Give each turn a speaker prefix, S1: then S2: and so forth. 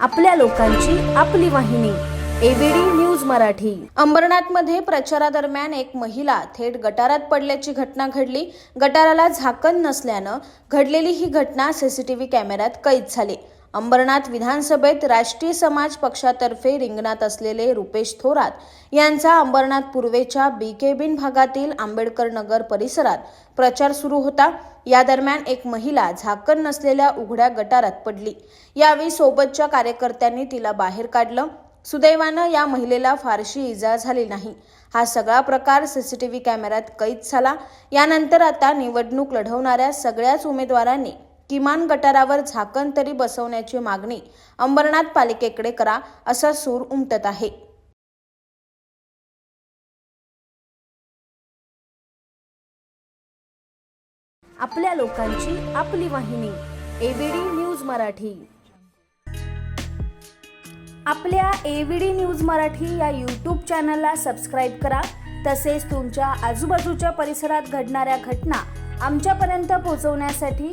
S1: आपल्या लोकांची आपली वाहिनी एबीडी न्यूज मराठी. अंबरनाथमध्ये प्रचारादरम्यान एक महिला थेट गटारात पडल्याची घटना घडली. गटाराला झाकण नसल्यानं घडलेली ही घटना सीसीटीव्ही कॅमेऱ्यात कैद झाली. अंबरनाथ विधानसभेत राष्ट्रीय समाज पक्षातर्फे रिंगणात असलेले रुपेश थोरात यांचा अंबरनाथ पूर्वेच्या बी केबिन भागातील आंबेडकर नगर परिसरात प्रचार सुरू होता. या दरम्यान एक महिला झाकण नसलेल्या उघड्या गटारात पडली. यावेळी सोबतच्या कार्यकर्त्यांनी तिला बाहेर काढलं. सुदैवानं या महिलेला फारशी इजा झाली नाही. हा सगळा प्रकार सीसीटीव्ही कॅमेऱ्यात कैद झाला. यानंतर आता निवडणूक लढवणाऱ्या सगळ्याच उमेदवारांनी किमान गटारावर झाकण तरी बसवण्याची मागणी अंबरनाथ पालिकेकडे करा असा सूर उमटत आहे. आपल्या लोकांची आपली वाहिनी एबीडी न्यूज मराठी. आपल्या एव्हीडी न्यूज मराठी या यूट्यूब चॅनलला सबस्क्राईब करा. तसेच तुमच्या आजूबाजूच्या परिसरात घडणाऱ्या घटना आमच्यापर्यंत पोहोचवण्यासाठी